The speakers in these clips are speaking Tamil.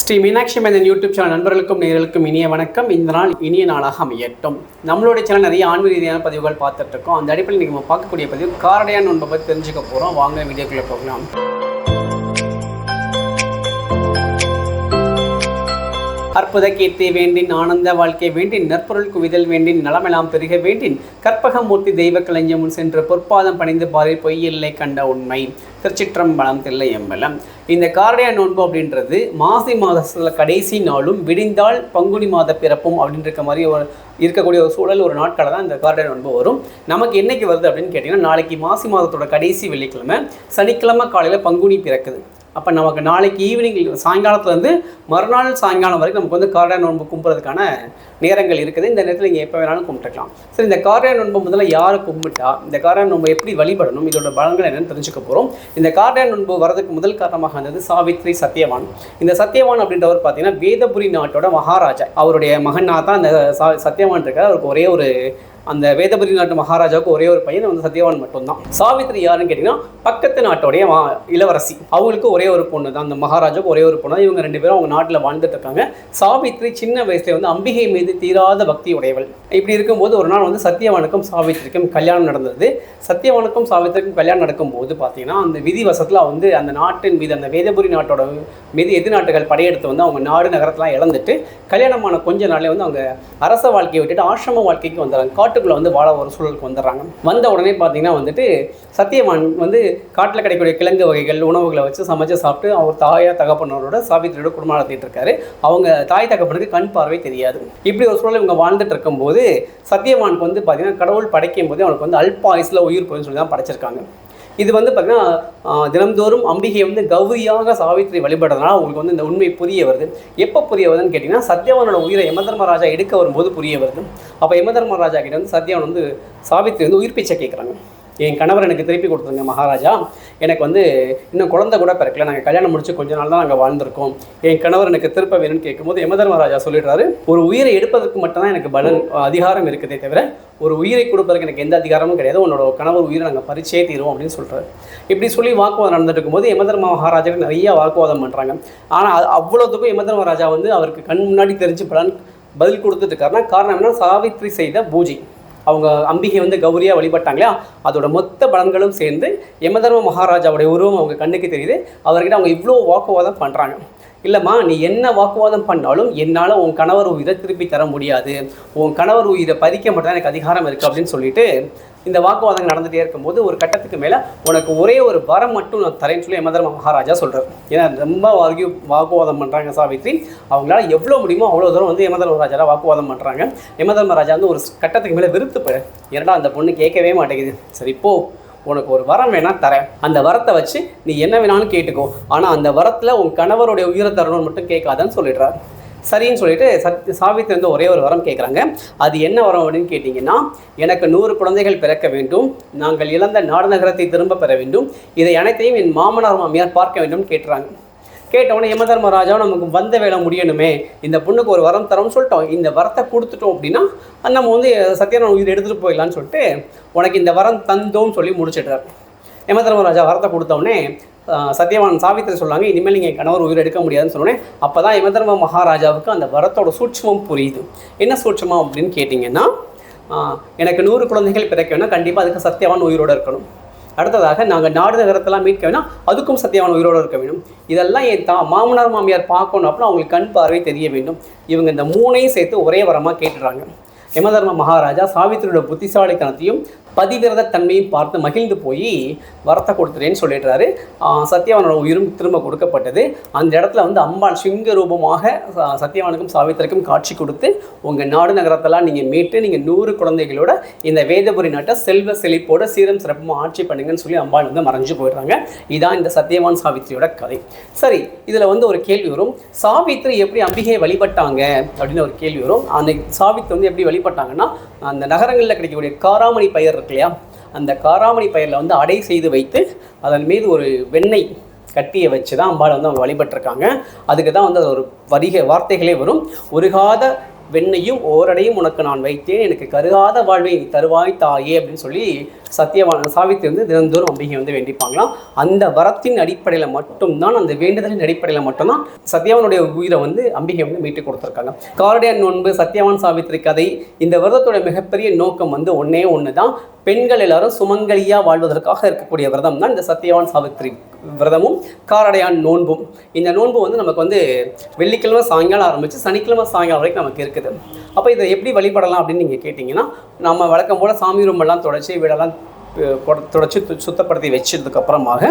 ஸ்ரீ மீனாட்சி மேதன் யூடியூப் சேனல் நண்பர்களுக்கும் நேர்களுக்கும் இனிய வணக்கம். இந்த நாள் இனிய நாளாக அமையட்டும். நம்மளுடைய சேனல் நிறைய ஆன்மீக ரீதியான பதிவுகள் பார்த்துட்டு இருக்கோம் அந்த அடிப்படையில் நீங்கள் நம்ம பார்க்கக்கூடிய பதிவு காரடையான் ஒன்பை பற்றி தெரிஞ்சுக்க போகிறோம் வாங்க வீடியோக்குள்ளே போகலாம். அற்புத கீர்த்தி வேண்டின் ஆனந்த வாழ்க்கை வேண்டின் நற்பொருள் குவிதல் வேண்டின் நலமெல்லாம் பெருக வேண்டின் கற்பகமூர்த்தி தெய்வ கலைஞமுன் சென்று பொற்பாதம் பணிந்து பாதை பொய்யில்லை கண்ட உண்மை. திருச்சிற்றம்பலம் தில்லை எம்பலம். இந்த காரடைய நோன்பு அப்படின்றது மாசி மாதத்தில் கடைசி நாளும் விடிந்தால் பங்குனி மாத பிறப்பும் அப்படின்ற இருக்க மாதிரி ஒரு இருக்கக்கூடிய ஒரு சூழல் ஒரு நாட்களில் தான் இந்த காரடையா நோன்பு வரும். நமக்கு என்னைக்கு வருது அப்படின்னு கேட்டிங்கன்னா நாளைக்கு மாசி மாதத்தோட கடைசி வெள்ளிக்கிழமை சனிக்கிழமை காலையில் பங்குனி பிறக்குது. அப்போ நமக்கு நாளைக்கு ஈவினிங் சாயங்காலத்துலேருந்து மறுநாள் சாயங்காலம் வரைக்கும் நமக்கு வந்து கார்டா நோன்பு கும்பிட்றதுக்கான நேரங்கள் இருக்குது. இந்த நேரத்தில் நீங்கள் எப்போ வேணாலும் கும்பிட்டுக்கலாம். சரி இந்த கார்டா நோன்பு முதல்ல யார் கும்பிட்டா இந்த கார்டா நோன்பு எப்படி வழிபடணும் இதோட பலன்கள் என்னென்னு தெரிஞ்சுக்க போகிறோம் இந்த கார்டா நோன்பு வரதுக்கு முதல் காரணமாக இருந்தது சாவித்ரி சத்யவான். இந்த சத்யவான் அப்படின்றவர் பார்த்தீங்கன்னா வேதபுரி நாட்டோட மகாராஜா. அவருடைய மகனாக தான் இந்த சா சத்யவான் இருக்கார். அவருக்கு ஒரே ஒரு அந்த வேதபுரி நாட்டு மகாராஜாவுக்கு ஒரே ஒரு பையன் வந்து சத்யவான் மட்டும்தான். சாவித்ரி யாருன்னு கேட்டிங்கன்னா பக்கத்து நாட்டோடைய மா- இளவரசி. அவங்களுக்கு ஒரே ஒரு பொண்ணு தான். அந்த மகாராஜாவுக்கு ஒரே ஒரு பொண்ணு தான். இவங்க ரெண்டு பேரும் அவங்க நாட்டில் வாழ்ந்துட்டு இருக்காங்க சாவித்ரி சின்ன வயசுல வந்து அம்பிகை மீது தீராத பக்தி உடையவள் இப்படி இருக்கும்போது ஒரு நாள் வந்து சத்யவானுக்கும் சாவித்ரிக்கும் கல்யாணம் நடந்தது. சத்யவானுக்கும் சாவித்ரிக்கும் கல்யாணம் நடக்கும்போது பார்த்தீங்கன்னா அந்த விதிவசத்தில் வந்து அந்த நாட்டின் மீது அந்த வேதபுரி நாட்டோட மீது எதிர் நாட்டுகள் படையெடுத்து வந்து அவங்க நாடு நகரத்தெலாம் இழந்துட்டு கல்யாணமான கொஞ்ச நாளே வந்து அவங்க அரச வாழ்க்கையை விட்டுட்டு ஆசிரம வாழ்க்கைக்கு வந்துடுறாங்க காட்டுக்குள்ளே வந்து வாழ ஒரு சூழலுக்கு வந்துடுறாங்க. வந்த உடனே பார்த்தீங்கன்னா வந்துட்டு சத்தியவான் வந்து காட்டில் கிடைக்கக்கூடிய கிழங்கு வகைகள் உணவுகளை வச்சு சமைச்சு சாப்பிட்டு அவர் தாயா தகப்பனரோட சாவித்திரியோட குடும்பம் நடத்திட்டு இருக்காரு. அவங்க தாய் தகப்பனுக்கு கண் பார்வை தெரியாது. இப்படி ஒரு சூழல் இவங்க வாழ்ந்துட்டு இருக்கும்போது சத்தியவானுக்கு வந்து பார்த்தீங்கன்னா கடவுள் படைக்கும் போது அவனுக்கு வந்து அல்பாயுசில் உயிர் போயின்னு சொல்லி தான் படைச்சிருக்காங்க. இது வந்து பார்த்திங்கன்னா தினம்தோறும் அம்பிகை வந்து கௌரியாக சாவித்திரி வழிபடுறதுனால அவங்களுக்கு வந்து இந்த உண்மை புரிய வருது. எப்போ புரிய வருதுன்னு கேட்டிங்கன்னா சத்யவானோட உயிரை யமதர்மராஜா எடுக்க வரும்போது புரிய வருது. அப்போ யமதர்மராஜா கிட்ட வந்து சத்யவான் வந்து சாவித்திரி வந்து உயிர் பிச்சை கேட்குறாங்க என் கணவர் எனக்கு திருப்பி கொடுத்துருங்க மகாராஜா. எனக்கு வந்து இன்னும் குழந்தை கூட பிறக்கல. நாங்கள் கல்யாணம் முடிச்சு கொஞ்ச நாள் தான் நாங்கள் வாழ்ந்திருக்கோம். என் கணவர் எனக்கு திருப்ப வேணும்னு கேட்கும்போது யமதர்மராஜா சொல்லிடுறாரு ஒரு உயிரை எடுப்பதற்கு மட்டும்தான் எனக்கு பலன் அதிகாரம் இருக்குதே தவிர ஒரு உயிரை கொடுப்பதற்கு எனக்கு எந்த அதிகாரமும் கிடையாது. உன்னோட கணவர் உயிரை நாங்கள் பறிச்சே தீருவோம் அப்படின்னு சொல்கிறாரு இப்படி சொல்லி வாக்குவாதம் நடந்துட்டு இருக்கும்போது யமதர்ம மகாராஜாவுக்கு நிறைய வாக்குவாதம் பண்ணுறாங்க ஆனால் அவ்வளோத்துக்கும் யமதர்மராஜா வந்து அவருக்கு கண் முன்னாடி தெரிஞ்சு பலன் பதில் கொடுத்துட்டு இருக்காருன்னா காரணம் என்ன சாவித்ரி செய்த பூஜை. அவங்க அம்பிகை வந்து கௌரியாக வழிபட்டாங்களே அதோட மொத்த பலன்களும் சேர்ந்து யமதர்ம மகாராஜாவுடைய உருவம் அவங்க கண்ணுக்கு தெரியுது. அவர்கிட்ட அவங்க இவ்வளோ வாக்குவாதம் பண்ணுறாங்க இல்லைம்மா நீ என்ன வாக்குவாதம் பண்ணாலும் என்னால் உன் கணவர் உயிரை திருப்பி தர முடியாது. உன் கணவர் உயிரை பறிக்க மட்டும் தான் எனக்கு அதிகாரம் இருக்குது அப்படின்னு சொல்லிட்டு இந்த வாக்குவாதம் நடந்துகிட்டே இருக்கும்போது ஒரு கட்டத்துக்கு மேலே உனக்கு ஒரே ஒரு வரம் மட்டும் நான் தரேன்னு சொல்லி யமதர்ம மகாராஜா சொல்கிறார் ஏன்னா ரொம்ப வார்கியூ வாக்குவாதம் பண்ணுறாங்க சாவித்ரி. அவங்களால எவ்வளோ முடியுமோ அவ்வளோ தூரம் வந்து யமதர்ம ராஜாவை வாக்குவாதம் பண்ணுறாங்க யமதர்ம ராஜா வந்து ஒரு கட்டத்துக்கு மேலே வெறுத்து போய் ஏன்னா அந்த பொண்ணு கேட்கவே மாட்டேங்குது. சரி போ. உனக்கு ஒரு வரம் வேணா தரேன். அந்த வரத்தை வச்சு நீ என்ன வேணாலும் கேட்டுக்கோ. ஆனால் அந்த வரத்தில் உன் கணவருடைய உயிரை தரணும்னு மட்டும் கேட்காதன்னு சொல்லிடுறார். சரின்னு சொல்லிட்டு சத் சாவித்திரி வந்து ஒரே ஒரு வரம் கேட்குறாங்க. அது என்ன வரம் அப்படின்னு கேட்டிங்கன்னா எனக்கு நூறு குழந்தைகள் பிறக்க வேண்டும். நாங்கள் இழந்த நாடு நகரத்தை திரும்ப பெற வேண்டும். இதை அனைத்தையும் என் மாமனார் மாமியார் பார்க்க வேண்டும் கேட்டுறாங்க கேட்டவொடனே யமதர்மராஜா நமக்கு வந்த வேலை முடியணுமே. இந்த பொண்ணுக்கு ஒரு வரம் தரோம்னு சொல்லிட்டோம். இந்த வரத்தை கொடுத்துட்டோம் அப்படின்னா நம்ம வந்து சத்யநாராயண உயிர் எடுத்துகிட்டு போயிடலான்னு சொல்லிட்டு உனக்கு இந்த வரம் தந்தோம்னு சொல்லி முடிச்சிடுறார். யமதர்மராஜா வரத்தை கொடுத்தோடனே சத்யவான் சாவித்திரி சொல்றாங்க இனிமேல் நீங்கள் கணவர் உயிர் எடுக்க முடியாதுன்னு சொன்னோடனே அப்போ தான் யமதர்ம மகாராஜாவுக்கு அந்த வரத்தோட சூட்சமம் புரியுது. என்ன சூட்சமம் அப்படின்னு கேட்டிங்கன்னா எனக்கு நூறு குழந்தைகள் பிறக்க கண்டிப்பாக அதுக்கு சத்யவான் உயிரோடு இருக்கணும். அடுத்ததாக நாங்கள் நாடு நகரத்தெல்லாம் மீட்க வேணும் அதுக்கும் சத்தியமான உயிரோடு இருக்க வேண்டும். இதெல்லாம் என் தா மாமனார் மாமியார் பார்க்கணும் அப்படின்னா அவங்களுக்கு கண் பார்வை தெரிய வேண்டும். இவங்க இந்த மூணையும் சேர்த்து ஒரே வரமாக கேட்டுடுறாங்க. யமதர்ம மகாராஜா சாவித்திரியோட புத்திசாலித்தனத்தையும் பதிவிரத தன்மையும் பார்த்து மகிழ்ந்து போய் வரத்தை கொடுத்துட்டேன்னு சொல்லிடுறாரு. சத்யவானோட உயிரும் திரும்ப கொடுக்கப்பட்டது. அந்த இடத்துல வந்து அம்பாள் சிங்க ரூபமாக சத்யவானுக்கும் சாவித்திரிக்கும் காட்சி கொடுத்து உங்கள் நாடு நகரத்தெல்லாம் நீங்கள் மீட்டு நீங்கள் நூறு குழந்தைகளோட இந்த வேதபுரி நாட்டை செல்வ செழிப்போட சீரம் சிறப்புமாக ஆட்சி பண்ணுங்கன்னு சொல்லி அம்பாள் வந்து மறைஞ்சு போயிடுறாங்க. இதான் இந்த சத்யவான் சாவித்திரியோட கதை. சரி இதில் வந்து ஒரு கேள்வி வரும். சாவித்திரி எப்படி அம்பிகையை வழிபட்டாங்க? அப்படின்னு ஒரு கேள்வி வரும். அந்த சாவித்திரி வந்து எப்படி வழிபட்டாங்கன்னா அந்த நகரங்களில் கிடைக்கக்கூடிய காராமணி பயிர் இருக்கு இல்லையா? அந்த காராமணி பயிரில் வந்து அடை செய்து வைத்து அதன் மீது ஒரு வெண்ணெய் கட்டியை வச்சு தான் அம்பாளை வந்து அவங்க வழிபட்டிருக்காங்க. அதுக்கு தான் வந்து அது ஒரு வரிக வார்த்தைகளே வரும். உருகாத வெண்ணையும் ஓரடையும் உனக்கு நான் வைத்தேன். எனக்கு கருகாத வாழ்வை நீ தருவாய் தாயே அப்படின்னு சொல்லி சத்தியவான சாவித்திரி வந்து தினந்தோறும் அம்பிகை வந்து வேண்டிப்பாங்களாம். அந்த வரத்தின் அடிப்படையில் மட்டும்தான் அந்த வேண்டுதலின் அடிப்படையில் மட்டும்தான் சத்யவானுடைய உயிரை வந்து அம்பிகை வந்து மீட்டு கொடுத்துருக்காங்க. காரடியான் நோன்பு சத்யவான் சாவித்திரி கதை இந்த விரதத்தோட மிகப்பெரிய நோக்கம் வந்து ஒன்றே ஒன்று தான் பெண்கள் எல்லாரும் சுமங்கலியாக வாழ்வதற்காக இருக்கக்கூடிய விரதம் தான் இந்த சத்யவான் சாவித்திரி விரதமும் காரடையான் நோன்பும். இந்த நோன்பு வந்து நமக்கு வந்து வெள்ளிக்கிழமை சாயங்காலம் ஆரம்பித்து சனிக்கிழமை சாயங்காலம் வரைக்கும் நமக்கு இருக்குது. அப்போ இதை எப்படி வழிபடலாம் அப்படின்னு நீங்கள் கேட்டிங்கன்னா நம்ம வழக்கம் போல் சாமி ரூமெல்லாம் தொடச்சி வீடெல்லாம் தொடச்சி சுத்தப்படுத்தி வச்சதுக்கப்புறமாக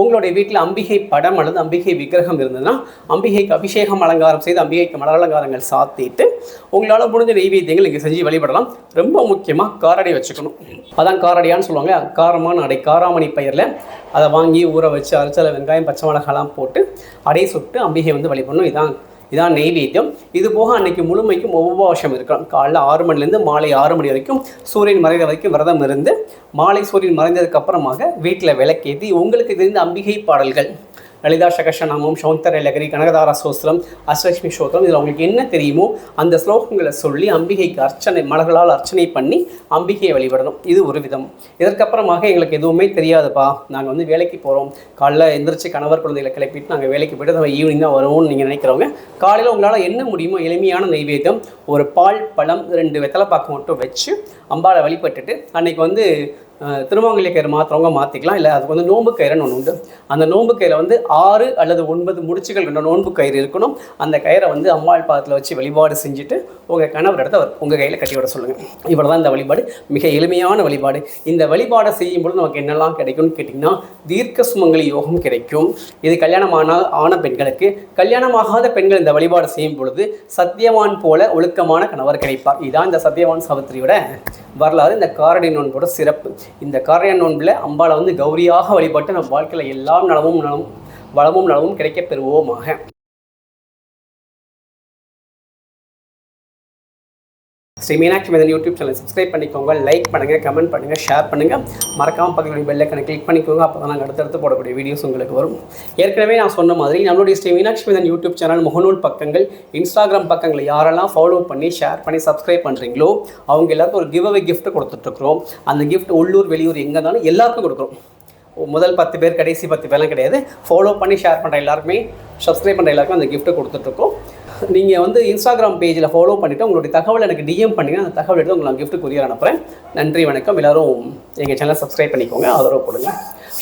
உங்களுடைய வீட்டில் அம்பிகை படம் அல்லது அம்பிகை விக்கிரகம் இருந்ததுன்னா அம்பிகைக்கு அபிஷேகம் அலங்காரம் செய்து அம்பிகைக்கு மலர் அலங்காரங்கள் சாத்திட்டு உங்களால் முடிஞ்ச நெய்வேத்தியங்கள் இங்கே செஞ்சு வழிபடலாம். ரொம்ப முக்கியமாக காரடை வச்சுக்கணும். அதான் காரடியான்னு சொல்லுவாங்க. காரமான அடை காராமணி பயிரில் அதை வாங்கி ஊற வச்சு அரைச்சல வெங்காயம் பச்சை மிளகாலாம் போட்டு அடை சுட்டு அம்பிகை வந்து வழிபடணும். இதான் இதான் நெய்வேத்தியம். இது போக அன்னைக்கு முழுமைக்கும் உபவாசம் இருக்கலாம். காலைல ஆறு மணிலேருந்து மாலை ஆறு மணி வரைக்கும் சூரியன் மறைகிற வரைக்கும் விரதம் இருந்து மாலை சூரியன் மறைந்ததுக்கு அப்புறமாக வீட்டில் விளக்கேற்றி உங்களுக்கு தெரிந்த அம்பிகை பாடல்கள் லலிதா சகசநாமம் சௌந்தர லகரி கனகதாரா சோஸ்திரம் அஸ்லட்சுமி சோத்திரம் இதில் அவங்களுக்கு என்ன தெரியுமோ அந்த ஸ்லோகங்களை சொல்லி அம்பிகைக்கு அர்ச்சனை மலர்களால் அர்ச்சனை பண்ணி அம்பிகையை வழிபடணும். இது ஒரு விதம். இதற்கப்புறமாக எங்களுக்கு எதுவுமே தெரியாதுப்பா. நாங்கள் வந்து வேலைக்கு போகிறோம் காலைல எந்திரிச்சு கணவர் குழந்தைகளை கிளப்பிட்டு நாங்கள் வேலைக்கு போய்ட்டு நம்ம ஈவினிங் தான் வருவோம்னு நீங்கள் நினைக்கிறவங்க காலையில் உங்களால் என்ன முடியுமோ எளிமையான நைவேத்தியம் ஒரு பால் பழம் ரெண்டு வெத்தலை பாக்கு மட்டும் வச்சு அம்பாவை வழிபட்டுட்டு அன்னைக்கு வந்து திருமங்கலிய கயிறு மாத்திரவங்க மாற்றிக்கலாம் இல்லை அதுக்கு வந்து நோம்பு கயிறுன்னு ஒன்று உண்டு. அந்த நோம்பு கயிறை வந்து ஆறு அல்லது ஒன்பது முடிச்சுகள் ரெண்டு நோன்பு கயிறு இருக்கணும். அந்த கயிறை வந்து அம்மாள் பாதத்தில் வச்சு வழிபாடு செஞ்சுட்டு உங்கள் கணவர் இடத்த அவர் உங்கள் கையில் கட்டி விட சொல்லுங்கள் இவ்வளோ தான் இந்த வழிபாடு. மிக எளிமையான வழிபாடு. இந்த வழிபாடை செய்யும்போது நமக்கு என்னெல்லாம் கிடைக்கும்னு கேட்டிங்கன்னா தீர்க்க சுமங்கலி யோகம் கிடைக்கும். இது கல்யாணமான ஆன பெண்களுக்கு. கல்யாணமாகாத பெண்கள் இந்த வழிபாடு செய்யும் பொழுது சத்தியவான் போல ஒழுக்கமான கணவர் கிடைப்பார். இதுதான் இந்த சத்தியவான் சாவித்திரியோட வரலாறு. இந்த காரடி நோன்போட சிறப்பு. இந்த காரடி நோன்பில் அம்பாவை வந்து கௌரியாக வழிபட்டு நம்ம வாழ்க்கையில் எல்லாம் நலமும் நலமும் வளமும் நலமும் கிடைக்கப் பெறுவோமாக. Sri Meenakshi Madan YouTube channel subscribe பண்ணிக்கோங்க லைக் பண்ணுங்கள் கமெண்ட் பண்ணுங்கள் ஷேர் பண்ணுங்கள் மறக்காமல் பக்கத்துடைய பெல்லைக்கனை கிளிக் பண்ணிக்கோங்க அப்போ தான் நாங்கள் அடுத்தடுத்து போடக்கூடிய வீடியோஸ் உங்களுக்கு வரும். ஏற்கனவே நான் சொன்ன மாதிரி நம்மளுடைய ஸ்ரீ மீனாட்சி மதன் யூடியூப் சேனல் முகநூல் பக்கங்கள் இன்ஸ்டாகிராம் பக்கங்களை யாரெல்லாம் ஃபாலோ பண்ணி ஷேர் பண்ணி சப்ஸ்கிரைப் பண்ணுறீங்களோ அவங்க எல்லாருக்கும் ஒரு கிவ் அவே கிஃப்ட் கொடுத்துட்ருக்குறோம். அந்த கிஃப்ட் உள்ளூர் வெளியூர் எங்கே இருந்தாலும் எல்லாருக்கும் கொடுக்குறோம். முதல் பத்து பேர் கடைசி பத்து பேர்லாம் கிடையாது. ஃபாலோ பண்ணி ஷேர் பண்ணுற எல்லாருக்குமே சப்ஸ்கிரைப் பண்ணுற எல்லாருக்கும் அந்த கிஃப்ட்டை கொடுத்துட்ருக்கோம். நீங்கள் வந்து இன்ஸ்டாகிராம் பேஜில் ஃபாலோ பண்ணிவிட்டு உங்களுடைய தகவல் எனக்கு டிஎம் பண்ணிங்கன்னா அந்த தகவல் எடுத்து உங்களுக்கு கிஃப்ட் கொரியர் அனுப்புகிறேன் நன்றி வணக்கம். எல்லோரும் எங்கள் சேனலை சப்ஸ்கிரைப் பண்ணிக்கோங்க. ஆதரவு கொடுங்க.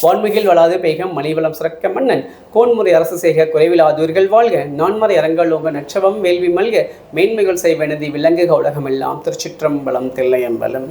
வான்மிகில் வளாது பெய்கம் மணிவளம் சிறக்க மன்னன். கோன்முறை அரசு செய்க குறைவிலாதூர்கள் வாழ்க. நான்மறை அரங்கள் உங்க நட்சவம் வேள்வி மல்க. மேன்மைகள் செய்வனதி விலங்குக உலகமெல்லாம் திருச்சிற்றம்பலம் தில்லையம்பலம்.